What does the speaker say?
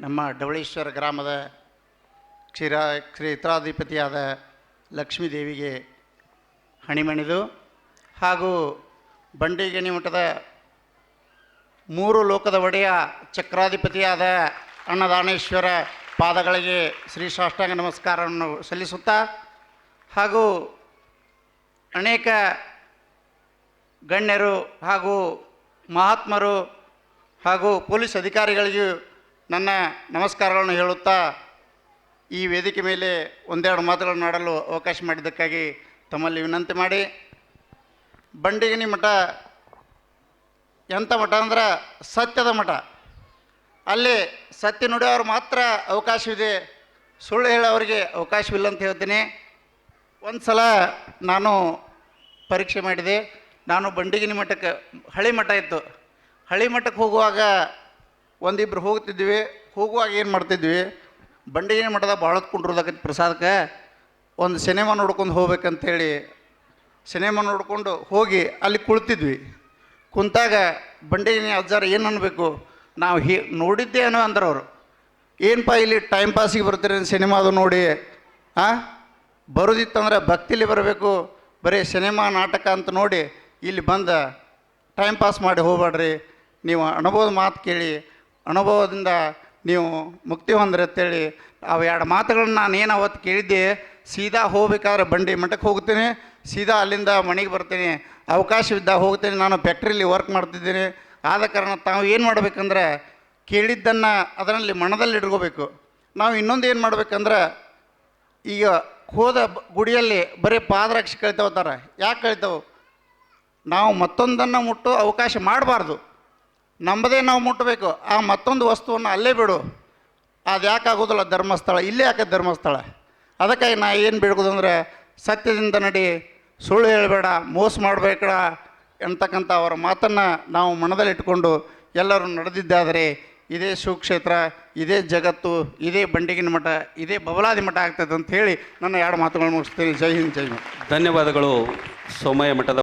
ನಮ್ಮ ಡವಳೇಶ್ವರ ಗ್ರಾಮದ ಕ್ಷೀರ ಕ್ಷೇತ್ರಾಧಿಪತಿಯಾದ ಲಕ್ಷ್ಮೀದೇವಿಗೆ ಹಣಿಮಣಿದು ಹಾಗೂ ಬಂಡಿಗಣಿ ಮಠದ ಮೂರು ಲೋಕದ ಒಡೆಯ ಚಕ್ರಾಧಿಪತಿಯಾದ ಅನ್ನದಾನೇಶ್ವರ ಪಾದಗಳಿಗೆ ಶ್ರೀ ಸಾಷ್ಟಾಂಗ ನಮಸ್ಕಾರವನ್ನು ಸಲ್ಲಿಸುತ್ತಾ ಹಾಗೂ ಅನೇಕ ಗಣ್ಯರು ಹಾಗೂ ಮಹಾತ್ಮರು ಹಾಗೂ ಪೊಲೀಸ್ ಅಧಿಕಾರಿಗಳಿಗೂ ನನ್ನ ನಮಸ್ಕಾರಗಳನ್ನು ಹೇಳುತ್ತಾ ಈ ವೇದಿಕೆ ಮೇಲೆ ಒಂದೆರಡು ಮಾತುಗಳನ್ನು ಆಡಲು ಅವಕಾಶ ಮಾಡಿದ್ದಕ್ಕಾಗಿ ತಮ್ಮಲ್ಲಿ ವಿನಂತಿ ಮಾಡಿ. ಬಂಡಿಗಿನಿ ಮಠ ಎಂಥ ಮಠ ಅಂದ್ರೆ ಸತ್ಯದ ಮಠ. ಅಲ್ಲಿ ಸತ್ಯ ನುಡಿಯೋರು ಮಾತ್ರ ಅವಕಾಶವಿದೆ. ಸುಳ್ಳು ಹೇಳೋರಿಗೆ ಅವಕಾಶವಿಲ್ಲ ಅಂತ ಹೇಳ್ತೀನಿ. ಒಂದು ಸಲ ನಾನು ಪರೀಕ್ಷೆ ಮಾಡಿದೆ. ನಾನು ಬಂಡಿಗಿನಿ ಮಠಕ್ಕೆ ಹಳಿ ಮಠ ಇತ್ತು. ಹಳಿ ಮಠಕ್ಕೆ ಹೋಗುವಾಗ ಒಂದಿಬ್ಬರು ಹೋಗ್ತಿದ್ವಿ, ಹೋಗುವಾಗ ಏನು ಮಾಡ್ತಿದ್ವಿ ಬಂಡಿಗೆ ಮಠದ ಭಾಳ ಕುಂಡ್ರದಾಗತ್ತೆ ಪ್ರಸಾದಕ್ಕೆ, ಒಂದು ಸಿನಿಮಾ ನೋಡ್ಕೊಂಡು ಹೋಗ್ಬೇಕಂತೇಳಿ ಸಿನಿಮಾ ನೋಡ್ಕೊಂಡು ಹೋಗಿ ಅಲ್ಲಿ ಕುಳಿತಿದ್ವಿ. ಕುಂತಾಗ ಬಂಡಿಗಿನಿ ಅಜ್ಜಾರ ಏನು ಅನ್ನಬೇಕು ನಾವು ಹಿ ನೋಡಿದ್ದೇ ಅನ್ನೋ ಅಂದ್ರೆ ಅವರು. ಏನಪ್ಪ ಇಲ್ಲಿ ಟೈಮ್ ಪಾಸಿಗೆ ಬರ್ತೀರಿ ಸಿನಿಮಾದು ನೋಡಿ ಹಾಂ ಬರೋದಿತ್ತಂದ್ರೆ ಭಕ್ತಿಲಿ ಬರಬೇಕು, ಬರೀ ಸಿನಿಮಾ ನಾಟಕ ಅಂತ ನೋಡಿ ಇಲ್ಲಿ ಬಂದ ಟೈಮ್ ಪಾಸ್ ಮಾಡಿ ಹೋಗ್ಬೇಡ್ರಿ ನೀವು ಅನುಭವದ ಮಾತು ಕೇಳಿ ಅನುಭವದಿಂದ ನೀವು ಮುಕ್ತಿ ಹೊಂದ್ರಿ ಅಂತೇಳಿ ಅವು ಎರಡು ಮಾತುಗಳನ್ನ ನಾನು ಏನು ಅವತ್ತು ಕೇಳಿದ್ದೆ, ಸೀದಾ ಹೋಗ್ಬೇಕಾದ್ರೆ ಬಂಡಿ ಮಠಕ್ಕೆ ಹೋಗ್ತೀನಿ, ಸೀದಾ ಅಲ್ಲಿಂದ ಮನೆಗೆ ಬರ್ತೀನಿ, ಅವಕಾಶವಿದ್ದ ಹೋಗ್ತೀನಿ, ನಾನು ಫ್ಯಾಕ್ಟ್ರಿಲಿ ವರ್ಕ್ ಮಾಡ್ತಿದ್ದೀನಿ, ಆದ ಕಾರಣ ತಾವು ಏನು ಮಾಡಬೇಕಂದ್ರೆ ಕೇಳಿದ್ದನ್ನು ಅದರಲ್ಲಿ ಮನದಲ್ಲಿ ಇಟ್ಕೋಬೇಕು. ನಾವು ಇನ್ನೊಂದು ಏನು ಮಾಡ್ಬೇಕಂದ್ರೆ ಈಗ ಹೋದ ಗುಡಿಯಲ್ಲಿ ಬರೀ ಪಾದರಕ್ಷೆ ಕಳಿತಾವತ್ತಾರೆ ಯಾಕೆ ಕಳಿತಾವು? ನಾವು ಮತ್ತೊಂದನ್ನು ಮುಟ್ಟೋ ಅವಕಾಶ ಮಾಡಬಾರ್ದು. ನಮ್ಮದೇ ನಾವು ಮುಟ್ಟಬೇಕು. ಆ ಮತ್ತೊಂದು ವಸ್ತುವನ್ನು ಅಲ್ಲೇ ಬಿಡು. ಅದು ಯಾಕೆ ಆಗೋದಿಲ್ಲ ಧರ್ಮಸ್ಥಳ? ಇಲ್ಲೇ ಯಾಕೆ ಧರ್ಮಸ್ಥಳ? ಅದಕ್ಕಾಗಿ ನಾ ಏನು ಬೇಡ್ಕೋದಂದ್ರೆ ಸತ್ಯದಿಂದ ನಡಿ, ಸುಳ್ಳು ಹೇಳಬೇಡ, ಮೋಸ ಮಾಡಬೇಡ ಅಂತಕ್ಕಂಥ ಅವರ ಮಾತನ್ನು ನಾವು ಮನದಲ್ಲಿಟ್ಟುಕೊಂಡು ಎಲ್ಲರೂ ನಡೆದಿದ್ದಾದರೆ, ಇದೇ ಶಿವಕ್ಷೇತ್ರ ಇದೇ ಜಗತ್ತು, ಇದೇ ಬಂಡಿಗಿನ ಮಠ, ಇದೇ ಬಬಲಾದಿ ಮಠ ಆಗ್ತದೆ ಅಂತ ಹೇಳಿ ನನ್ನ ಎರಡು ಮಾತುಗಳನ್ನು ಮುಗಿಸ್ತೀನಿ. ಜೈ ಹಿಂದ್, ಜೈ ಧನ್ಯವಾದಗಳು. ಸೋಮಯ್ಯ ಮಠದ